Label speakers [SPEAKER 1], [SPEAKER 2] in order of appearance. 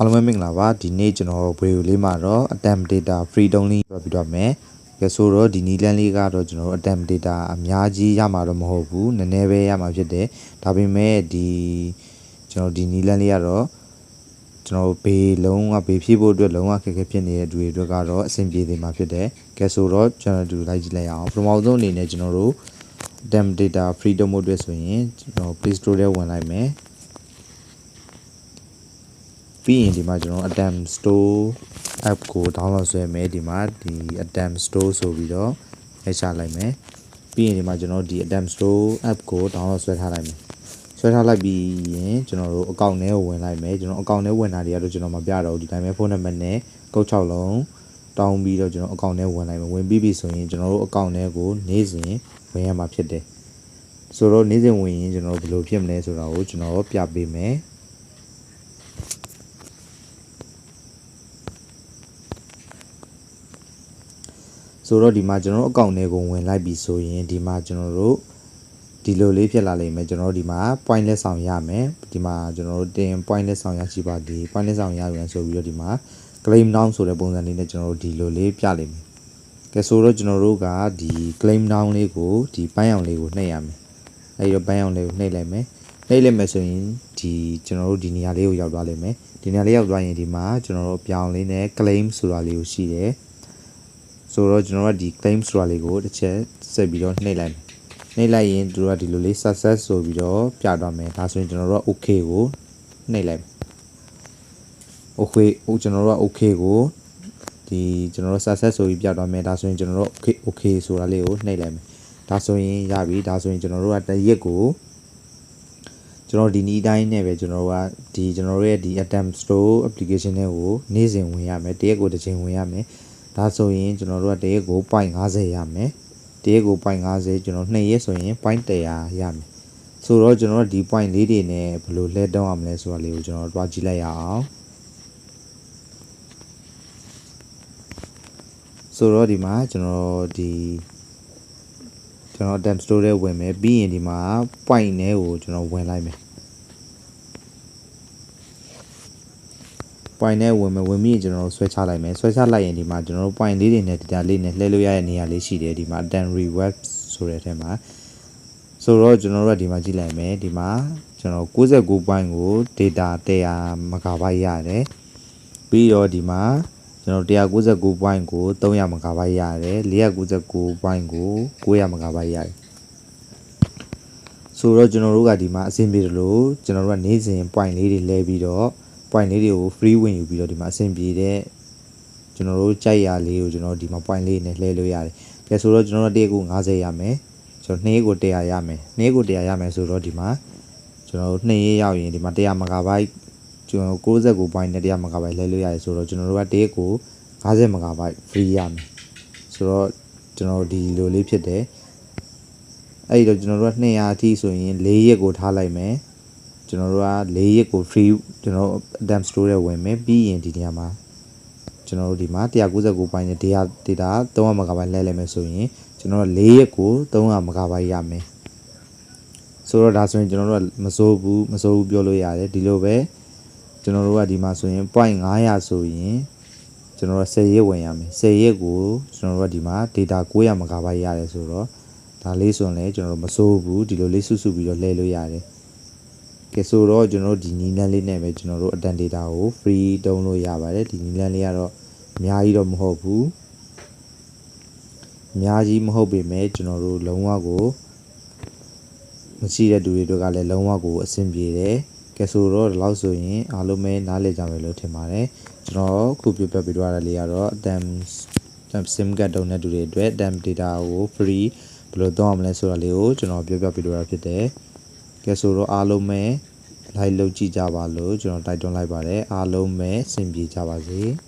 [SPEAKER 1] အားလုံးပဲမင်္ဂလာပါဒီနေ့ကျွန်တော်ဗီဒီယိုလေးမှာတော့ attempt data freedom လေးပြောပြတော့မယ်ကဲဆိုတော့ဒီနီလန်းလေးကတော့ကျွန်တော်တို့ attempt data အများကြီးရမှာတော့မဟုတ်ဘူးနည်းနည်းပဲရမှာဖြစ်တယ်ဒါပေမဲ့ဒီကျွန်တော်ဒီနီလန်းလေးကတော့ကျွန်တော်ဘေးလုံးဝဘေးဖြည့်ဖို့အတွက်လုံးဝခက်ခဲဖြစ်နေတဲ့သူတွေအတွက်ကတော့အဆင်ပြေနေမှာဖြစ်တယ်ကဲဆိုတော့ကျွန်တော်တို့လိုက်ကြည့်လိုက်အောင်ပထမဆုံးအနေနဲ့ကျွန်တော်တို့ attempt data freedom အတွက်ဆိုရင်ကျွန်တော် Play Store ထဲဝင်လိုက်မယ် ပြီးရင်ဒီမှာကျွန်တော် Atom Store app ကို download ဆွဲမယ်ဒီမှာဒီ Atom Store ဆိုပြီးတော့ရိုက်ချလိုက်မယ်ပြီးရင်ဒီမှာကျွန်တော်ဒီ Atom Store app ကို download ဆွဲထားလိုက်မယ်ဆွဲထားလိုက်ပြီးရင်ကျွန်တော်တို့ account ထဲကိုဝင်လိုက်မယ်ကျွန်တော် account ထဲဝင်တာတွေကတော့ကျွန်တော်မပြတော့ဘူးဒီတိုင်းပဲဖုန်းနံပါတ်နဲ့ကုတ်6လုံးတောင်းပြီးတော့ကျွန်တော် account ထဲဝင်လိုက်မယ်ဝင်ပြီးပြီဆိုရင်ကျွန်တော်တို့ account ထဲကိုနေ့စဉ်ဝင်ရမှာဖြစ်တယ်ဆိုတော့နေ့စဉ်ဝင်ရင်ကျွန်တော်တို့ဘယ်လိုဖြစ်မလဲဆိုတာကိုကျွန်တော်ပြပေးမယ် ဆိုတော့ဒီမှာကျွန်တော်တို့အကောင့်တွေကိုဝင်လိုက်ပြီဆိုရင်ဒီမှာကျွန်တော်တို့ဒီလိုလေးဖြစ်လာလိမ့်မယ်ကျွန်တော်တို့ဒီမှာ point လက်ဆောင်ရမယ်ဒီမှာကျွန်တော်တို့တင် point လက်ဆောင်ရရှိပါဒီ point လက်ဆောင်ရပြန်ဆိုပြီးတော့ဒီမှာ claim now ဆိုတဲ့ပုံစံလေးနဲ့ကျွန်တော်တို့ဒီလိုလေးပြလိမ့်မယ်ကဲဆိုတော့ကျွန်တော်တို့ကဒီ claim now လေးကိုဒီပန်းအောင်လေးကိုနှိပ်ရမယ်အဲဒီတော့ပန်းအောင်လေးကိုနှိပ်လိုက်မယ်နှိပ်လိုက်မယ်ဆိုရင်ဒီကျွန်တော်တို့ဒီနေရာလေးကိုရောက်သွားလိမ့်မယ်ဒီနေရာလေးရောက်သွားရင်ဒီမှာကျွန်တော်တို့အပြောင်းလေးနဲ့ claim ဆိုတာလေးကိုရှိတယ် ဆိုတော့ကျွန်တော်ကဒီ claim ဆိုတာလေးကိုတစ်ချက်ဆက်ပြီးတော့နှိပ်လိုက်မယ်နှိပ်လိုက်ရင်သူတို့ကဒီလိုလေး success ဆိုပြီးတော့ပြသွားမယ်ဒါဆိုရင်ကျွန်တော်တို့က okay ကိုနှိပ်လိုက်မယ် okay ဟိုကျွန်တော်တို့က okay ကိုဒီကျွန်တော်တို့ success ဆိုပြီးပြသွားမယ်ဒါဆိုရင်ကျွန်တော်တို့ okay okay ဆိုတာလေးကိုနှိပ်လိုက်မယ်ဒါဆိုရင်ရပြီဒါဆိုရင်ကျွန်တော်တို့ကတစ်ရက်ကိုကျွန်တော်ဒီနီးတိုင်းနဲ့ပဲကျွန်တော်တို့ကဒီကျွန်တော်တို့ရဲ့ဒီ attempt store application တွေကိုနေ့စဉ်ဝင်ရမယ်တစ်ရက်ကိုတစ်ချိန်ဝင်ရမယ် ဒါဆိုရင်ကျွန်တော်တို့ကတရက်ကို point 50ရမယ်တရက်ကို point 50ကျွန်တော်2ရက်ဆိုရင် point 100ရမယ်ဆိုတော့ကျွန်တော်တို့ဒီ point လေးတွေနဲ့ဘယ်လိုလဲတောင်းရမလဲဆိုတာလေးကိုကျွန်တော်တို့တွားကြည့်လိုက်ရအောင်ဆိုတော့ဒီမှာကျွန်တော်ဒီကျွန်တော် Atom Store ထဲဝင်မယ်ပြီးရင်ဒီမှာ point နဲ့ကိုကျွန်တော်ဝင်လိုက်မယ် point နဲ့ဝင်မယ်ဝင်ပြီးရင်ကျွန်တော်တို့ဆွဲချလိုက်မယ်ဆွဲချလိုက်ရင်ဒီမှာကျွန်တော်တို့ point လေးတွေနဲ့ data လေးနဲ့လှည့်လို့ရတဲ့နေရာလေးရှိတယ်ဒီမှာ atom reweb ဆိုတဲ့အထက်မှာဆိုတော့ကျွန်တော်တို့ကဒီမှာကြည့်လိုက်မယ်ဒီမှာကျွန်တော်69 point ကို data 100 megabyte ရတယ်ပြီးတော့ဒီမှာကျွန်တော်199 point ကို300 megabyte ရတယ်499 point ကို900 megabyte ရတယ်ဆိုတော့ကျွန်တော်တို့ကဒီမှာအဆင်ပြေတယ်လို့ကျွန်တော်တို့ကနေ့စဉ် point လေးတွေလဲပြီးတော့ point လေးတွေကို free ဝင်ယူပြီးတော့ဒီမှာအဆင်ပြေတဲ့ကျွန်တော်တို့ကြိုက်ရလေးကိုကျွန်တော်ဒီမှာ point လေးနဲ့လှည့်လို့ရတယ်။ကဲဆိုတော့ကျွန်တော်တို့တစ်ရက်ကို90ရမယ်။ကျွန်တော်နှစ်ရက်ကို100ရမယ်။နှစ်ရက်ကို100ရမယ်ဆိုတော့ဒီမှာကျွန်တော်တို့နှစ်ရက်ရောက်ရင်ဒီမှာ100 megabyte ကျွန်တော်69 point နဲ့100 megabyte လှည့်လို့ရတယ်ဆိုတော့ကျွန်တော်တို့ကတစ်ရက်ကို50 megabyte free ရမယ်။ဆိုတော့ကျွန်တော်ဒီလိုလေးဖြစ်တယ်။အဲ့ဒီတော့ကျွန်တော်တို့က200အထိဆိုရင်4ရက်ကိုထားလိုက်မယ်။ ကျွန်တော်တို့က၄ရက်ကို free ကျွန်တော် Atom Store ထဲဝင်မယ်ပြီးရင်ဒီနေရာမှာကျွန်တော်တို့ဒီမှာ199ပိုင်းနဲ့ data data 300 MB လဲလဲမယ်ဆိုရင်ကျွန်တော်တို့၄ရက်ကို300 MB ရမယ်ဆိုတော့ဒါဆိုရင်ကျွန်တော်တို့ကမစိုးဘူးမစိုးဘူးပြောလို့ရတယ်ဒီလိုပဲကျွန်တော်တို့ကဒီမှာဆိုရင် point 900ဆိုရင်ကျွန်တော်တို့10ရက်ဝင်ရမယ်10ရက်ကိုကျွန်တော်တို့ကဒီမှာ data 900 MB ရတယ်ဆိုတော့ဒါလေးဆိုရင်လည်းကျွန်တော်တို့မစိုးဘူးဒီလိုလေးစုစုပြီးတော့လဲလို့ရတယ် ကဲဆိုတော့ကျွန်တော်တို့ဒီနီလန်းလေးနဲ့ပဲကျွန်တော်တို့အတန် data ကို free တုံးလို့ရပါတယ်ဒီနီလန်းလေးကတော့အများကြီးတော့မဟုတ်ဘူးအများကြီးမဟုတ်ပေမဲ့ကျွန်တော်တို့လုံးဝကိုမရှိတဲ့သူတွေတို့ကလည်းလုံးဝကိုအဆင်ပြေတယ်ကဲဆိုတော့ဒီလောက်ဆိုရင်အားလုံးပဲနားလည်ကြမယ်လို့ထင်ပါတယ်ကျွန်တော်ခုပြပြပြသွားတာလေးကတော့အတန် sim card တုံးတဲ့သူတွေအတွက် atom data ကို free ဘယ်လိုသုံးအောင်မလဲဆိုတာလေးကိုကျွန်တော်ပြောပြပြသွားတာဖြစ်တယ် ကဲဆိုတော့အားလုံးပဲ like လုပ်ကြည့်ကြပါလို့ကျွန်တော်တိုက်တွန်းလိုက်ပါတယ်အားလုံးပဲအဆင်ပြေကြပါစေ။